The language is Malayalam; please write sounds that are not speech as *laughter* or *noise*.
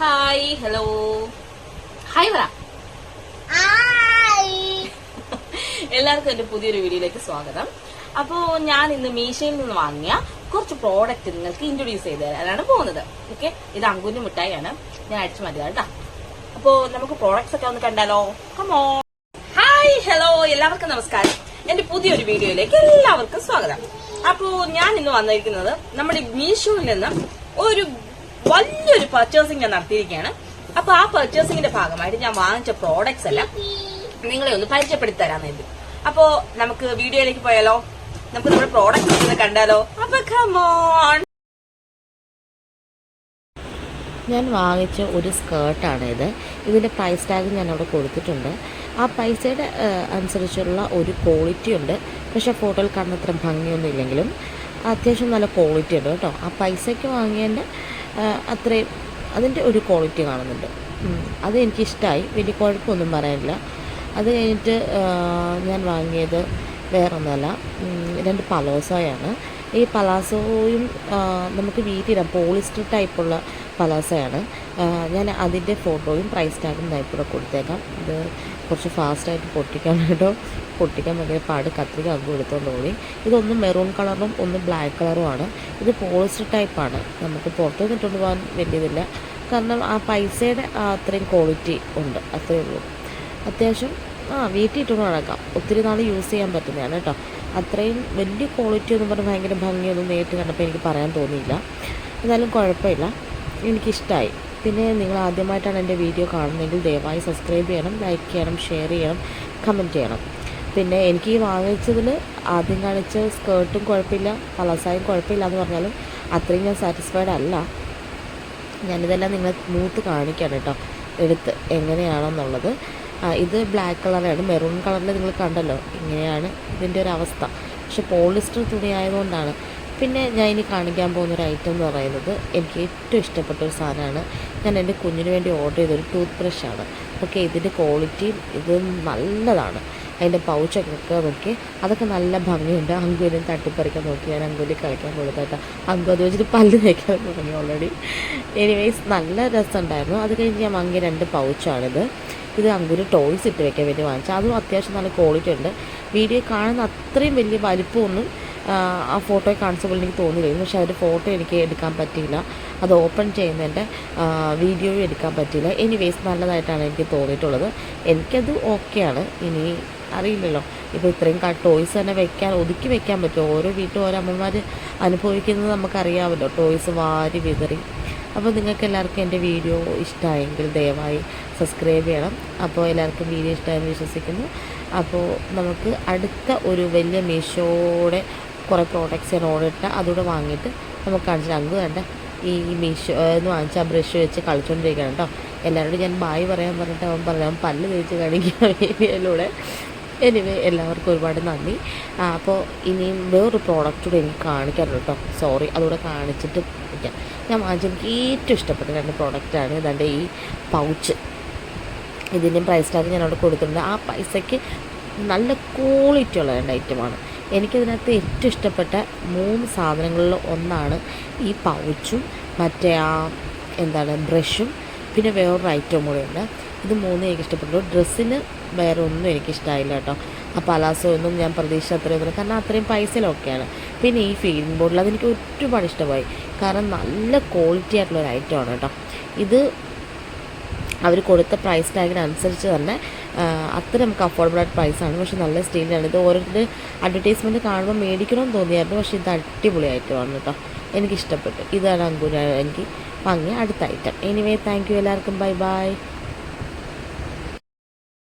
ഹായ് ഹലോ ഹായ് പറ എല്ലാവർക്കും എന്റെ പുതിയൊരു വീഡിയോയിലേക്ക് സ്വാഗതം. അപ്പോ ഞാൻ ഇന്ന് മീഷയിൽ നിന്ന് വാങ്ങിയ കുറച്ച് പ്രോഡക്റ്റ് നിങ്ങൾക്ക് ഇൻട്രൊഡ്യൂസ് ചെയ്ത് തരാനാണ് പോകുന്നത്. ഓക്കെ ഇത് അങ്കുന്റെ മിഠായിയാണ്. ഞാൻ അടിച്ചു മാറ്റിയതാണ് കേട്ടോ. അപ്പോ നമുക്ക് പ്രോഡക്ട്സ് ഒക്കെ ഒന്ന് കണ്ടാലോ? കമോ ഹായ് ഹലോ എല്ലാവർക്കും നമസ്കാരം. എന്റെ പുതിയൊരു വീഡിയോയിലേക്ക് എല്ലാവർക്കും സ്വാഗതം. അപ്പോ ഞാൻ ഇന്ന് വന്നിരിക്കുന്നത് നമ്മുടെ മീഷോയിൽ നിന്ന് ഒരു വലിയൊരു പർച്ചേസിംഗ് ഞാൻ നടത്തിയിരിക്കുകയാണ്. അപ്പൊ ആ പർച്ചേസിംഗിന്റെ ഭാഗമായിട്ട് ഞാൻ വാങ്ങിച്ച പ്രോഡക്ട്സ് എല്ലാം നിങ്ങളെ ഒന്ന് പരിചയപ്പെടുത്തി തരാൻ വേണ്ടി അപ്പോ നമുക്ക് വീഡിയോയിലേക്ക് പോയാലോ? നമുക്ക് നമ്മുടെ പ്രോഡക്റ്റ് കണ്ടാലോ? അപ്പൊ കമോൺ ഞാൻ വാങ്ങിച്ച ഒരു സ്കേർട്ടാണ് ഇത്. ഇതിന്റെ പ്രൈസ് ടാഗ് ഞാൻ അവിടെ കൊടുത്തിട്ടുണ്ട്. ആ പൈസയുടെ അനുസരിച്ചുള്ള ഒരു ക്വാളിറ്റി ഉണ്ട്. പക്ഷേ ഫോട്ടോയിൽ കാണുന്നത്ര ഭംഗിയൊന്നും ഇല്ലെങ്കിലും അത്യാവശ്യം നല്ല ക്വാളിറ്റി ഉണ്ട് കേട്ടോ. ആ പൈസയ്ക്ക് വാങ്ങിയതിന്റെ അത്രയും അതിന്റെ ഒരു ക്വാളിറ്റി കാണുന്നുണ്ട്. അത് എനിക്കിഷ്ടമായി വലിയ കുഴപ്പമൊന്നും പറയാനില്ല. അത് കഴിഞ്ഞിട്ട് ഞാൻ വാങ്ങിയത് വേറൊന്നല്ല. രണ്ട് പലോസോയാണ്. ഈ പലാസോയും നമുക്ക് വീട്ടിടാം. പോളിസ്റ്റർ ടൈപ്പുള്ള പലാസയാണ്. ഞാൻ അതിന്റെ ഫോട്ടോയും പ്രൈസ് ടാഗും ഇവിടെ കൊടുത്തേക്കാം. ഇത് കുറച്ച് ഫാസ്റ്റായിട്ട് പൊട്ടിക്കാൻ *laughs* കേട്ടോ. പൊട്ടിക്കാൻ ഭയങ്കര പാട്. കത്തിരിക്ക അങ്കും എടുത്തുകൊണ്ട് പോയി ഇതൊന്ന് മെറൂൺ കളറും ഒന്ന് ബ്ലാക്ക് കളറുമാണ് ഇത് പോളിസ്റ്റർ ടൈപ്പാണ്. നമുക്ക് പുറത്ത് നിന്നിട്ടുണ്ട് പോകാൻ വലിയതില്ല കാരണം ആ പൈസയുടെ അത്രയും ക്വാളിറ്റി ഉണ്ട്. അത്രയേ ഉള്ളൂ. അത്യാവശ്യം ആ വീട്ടിൽ ഇട്ടുകൊണ്ട് നടക്കാം. ഒത്തിരി നാൾ യൂസ് ചെയ്യാൻ പറ്റുന്നതാണ് കേട്ടോ. അത്രയും വലിയ ക്വാളിറ്റി എന്ന് പറഞ്ഞാൽ ഭയങ്കര ഭംഗിയൊന്നും നേരിട്ട് കണ്ടപ്പോൾ എനിക്ക് പറയാൻ തോന്നിയില്ല. എന്നാലും കുഴപ്പമില്ല. എനിക്കിഷ്ടമായി പിന്നെ നിങ്ങൾ ആദ്യമായിട്ടാണ് എന്റെ വീഡിയോ കാണുന്നതെങ്കിൽ ദയവായി സബ്സ്ക്രൈബ് ചെയ്യണം ലൈക്ക് ചെയ്യണം ഷെയർ ചെയ്യണം കമന്റ് ചെയ്യണം. പിന്നെ എനിക്ക് ഈ വാങ്ങിച്ചതിൽ ആദ്യം കാണിച്ച സ്കേർട്ടും കുഴപ്പമില്ല പലസായും കുഴപ്പമില്ല എന്ന് പറഞ്ഞാലും അത്രയും ഞാൻ സാറ്റിസ്ഫൈഡ് അല്ല. ഞാനിതെല്ലാം നിങ്ങളെ മൂത്ത് കാണിക്കണം കേട്ടോ. എടുത്ത് എങ്ങനെയാണെന്നുള്ളത്. ഇത് ബ്ലാക്ക് കളറാണ് മെറൂൺ കളറിൽ നിങ്ങൾ കണ്ടല്ലോ. ഇങ്ങനെയാണ് ഇതിന്റെ ഒരു അവസ്ഥ. പക്ഷെ പോളിസ്റ്റർ തുണിയായതുകൊണ്ടാണ്. പിന്നെ ഞാൻ ഇനി കാണിക്കാൻ പോകുന്ന ഒരു ഐറ്റം എന്ന് പറയുന്നത് എനിക്ക് ഏറ്റവും ഇഷ്ടപ്പെട്ട ഒരു സാധനമാണ്. ഞാൻ എന്റെ കുഞ്ഞിന് വേണ്ടി ഓർഡർ ചെയ്തൊരു ടൂത്ത് ബ്രഷാണ് ഓക്കെ ഇതിന്റെ ക്വാളിറ്റിയും ഇത് നല്ലതാണ്. അതിന്റെ പൗച്ചൊക്കെ നോക്കി അതൊക്കെ നല്ല ഭംഗിയുണ്ട്. അങ്കുവിനും തട്ടിപ്പറിക്കാൻ നോക്കി. ഞാൻ അങ്കുലി കളിക്കാൻ കൊടുത്തായിട്ട് അങ്കു അത് വെച്ചിട്ട് പല്ല് തേക്കാൻ തുടങ്ങി ഓൾറെഡി എനിവേസ് നല്ല രസമുണ്ടായിരുന്നു. അത് കഴിഞ്ഞ് ഞാൻ വാങ്ങിയ രണ്ട് പൗച്ചാണിത് ഇത് അങ്കുര് ടോയ്സ് ഇട്ട് വെക്കാൻ വേണ്ടി വാങ്ങിച്ചു അതും അത്യാവശ്യം നല്ല ക്വാളിറ്റി ഉണ്ട്. വീഡിയോ കാണുന്ന അത്രയും വലിയ വലിപ്പമൊന്നും ആ, ഫോട്ടോയിൽ കാണിച്ചപ്പോൾ എനിക്ക് തോന്നിയില്ലായിരുന്നു പക്ഷേ അതിന്റെ ഫോട്ടോ എനിക്ക് എടുക്കാൻ പറ്റിയില്ല. അത് ഓപ്പൺ ചെയ്യുന്നതിന്റെ വീഡിയോയും എടുക്കാൻ പറ്റിയില്ല. എനിവേസ് നല്ലതായിട്ടാണ് എനിക്ക് തോന്നിയിട്ടുള്ളത്. എനിക്കത് ഓക്കെയാണ് ഇനി അറിയില്ലല്ലോ. ഇപ്പോൾ ഇത്രയും ടോയ്സ് തന്നെ വെക്കാൻ ഒതുക്കി വെക്കാൻ പറ്റുമോ? ഓരോ വീട്ടിൽ ഓരോ അമ്മമാർ അനുഭവിക്കുന്നത് നമുക്കറിയാമല്ലോ. ടോയ്സ് വാരി വിതറി. അപ്പോൾ നിങ്ങൾക്ക് എല്ലാവർക്കും എന്റെ വീഡിയോ ഇഷ്ടമായെങ്കിൽ ദയവായി സബ്സ്ക്രൈബ് ചെയ്യണം. അപ്പോൾ എല്ലാവർക്കും വീഡിയോ ഇഷ്ടമായെന്ന് വിശ്വസിക്കുന്നു. അപ്പോൾ നമുക്ക് അടുത്ത ഒരു വലിയ മീഷോയുടെ കുറേ പ്രോഡക്റ്റ്സ് ഞാൻ ഓർഡർ ഇട്ടാൽ അതുകൂടെ വാങ്ങിയിട്ട് നമുക്ക് കാണിച്ചു അങ്ങ് വേണ്ട ഈ മീഷോ എന്ന് വാങ്ങിച്ച ആ ബ്രഷ് വെച്ച് കളിച്ചുകൊണ്ടിരിക്കുകയാണ് കേട്ടോ. എല്ലാവരോടും ഞാൻ ബായ് പറയാൻ പറഞ്ഞിട്ട് അവൻ പറഞ്ഞു അവൻ പല്ല് തേച്ച് കാണിക്കുക എനിവേ എല്ലാവർക്കും ഒരുപാട് നന്ദി. അപ്പോൾ ഇനിയും വേറൊരു പ്രോഡക്റ്റ് കൂടെ എനിക്ക് കാണിക്കാറുണ്ട് കേട്ടോ. സോറി അതുകൂടെ കാണിച്ചിട്ട് ഇരിക്കാം ഞാൻ വാങ്ങിച്ചെനിക്ക് ഏറ്റവും ഇഷ്ടപ്പെട്ട രണ്ട് പ്രോഡക്റ്റാണ് ഇതാണ്ട് ഈ പൗച്ച് ഇതിന്റെയും പ്രൈസ് ടാഗ് ഞാൻ അവിടെ കൊടുത്തിട്ടുണ്ട്. ആ പൈസയ്ക്ക് നല്ല ക്വാളിറ്റി ഉള്ള രണ്ട് ഐറ്റമാണ് എനിക്കതിനകത്ത് ഏറ്റവും ഇഷ്ടപ്പെട്ട മൂന്ന് സാധനങ്ങളിൽ ഒന്നാണ് ഈ പൗച്ചും മറ്റേ ആ എന്താണ് ബ്രഷും പിന്നെ വേറൊരു ഐറ്റവും കൂടെ ഉണ്ട് ഇത് മൂന്നും എനിക്ക് ഇഷ്ടപ്പെട്ടു. ഡ്രസ്സിന് വേറെ ഒന്നും എനിക്കിഷ്ടമായില്ല കേട്ടോ. ആ പലാസോ ഒന്നും ഞാൻ പ്രതീക്ഷ അത്രയും ഒന്നും കാരണം അത്രയും പൈസയിലൊക്കെയാണ്. പിന്നെ ഈ ഫീലിംഗ് ബോർഡിൽ അതെനിക്ക് ഒരുപാട് ഇഷ്ടമായി. കാരണം നല്ല ക്വാളിറ്റി ആയിട്ടുള്ള ഒരു ഐറ്റമാണ് കേട്ടോ. ഇത് അവർ കൊടുത്ത പ്രൈസ് ടാഗിനനുസരിച്ച് തന്നെ അത്ര നമുക്ക് അഫോർഡബിൾ ആയിട്ട് പ്രൈസാണ് പക്ഷെ നല്ല സ്റ്റീലാണ് ഇത് ഓരോരുത്തർ അഡ്വർടൈസ്മെന്റ് കാണുമ്പോൾ മേടിക്കണമെന്ന് തോന്നിയായിരുന്നു. പക്ഷെ ഇത് അടിപൊളി ആയിട്ട് വന്നു കേട്ടോ. എനിക്കിഷ്ടപ്പെട്ടു. ഇതാണ് അങ്കുര എനിക്ക് ഭംഗി. അടുത്ത ഐറ്റം എനിവേ താങ്ക് യു എല്ലാവർക്കും. Bye bye